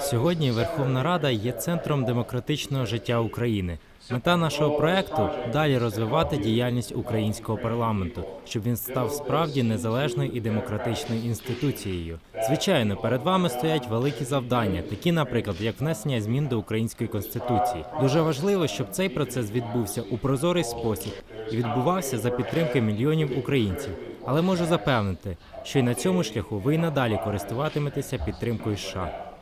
Сьогодні Верховна Рада є центром демократичного життя України. Мета нашого проекту далі розвивати діяльність українського парламенту, щоб він став справді незалежною і демократичною інституцією. Звичайно, перед вами стоять великі завдання, такі, наприклад, як внесення змін до української конституції. Дуже важливо, щоб цей процес відбувся у прозорий спосіб і відбувався за підтримки мільйонів українців. Але можу запевнити, що й на цьому шляху ви й надалі користуватиметеся підтримкою США.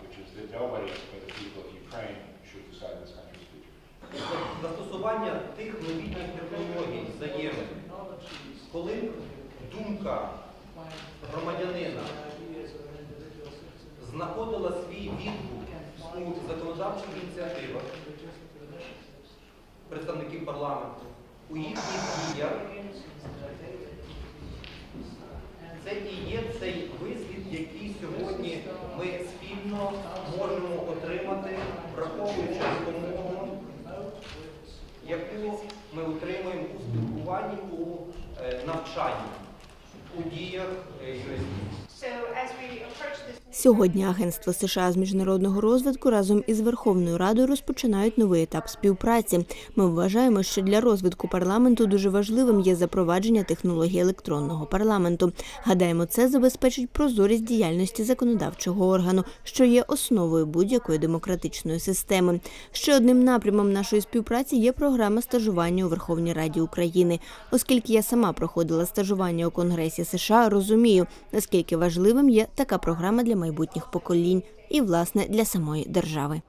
застосування тих новітніх технологій взаємин, коли думка громадянина знаходила свій відгук у законодавчих ініціативах представників парламенту, у їхніх діях, це і є цей висвіт, який сьогодні ми спільно можемо отримати, враховуючи допомогу яку ми отримуємо у спілкуванні, у е, навчанні, Сьогодні Агентство США з міжнародного розвитку разом із Верховною Радою розпочинають новий етап співпраці. Ми вважаємо, що для розвитку парламенту дуже важливим є запровадження технології електронного парламенту. Гадаємо, це забезпечить прозорість діяльності законодавчого органу, що є основою будь-якої демократичної системи. Ще одним напрямом нашої співпраці є програма стажування у Верховній Раді України. Оскільки я сама проходила стажування у Конгресі США, розумію, наскільки важливим є така програма для майбутніх поколінь і власне для самої держави.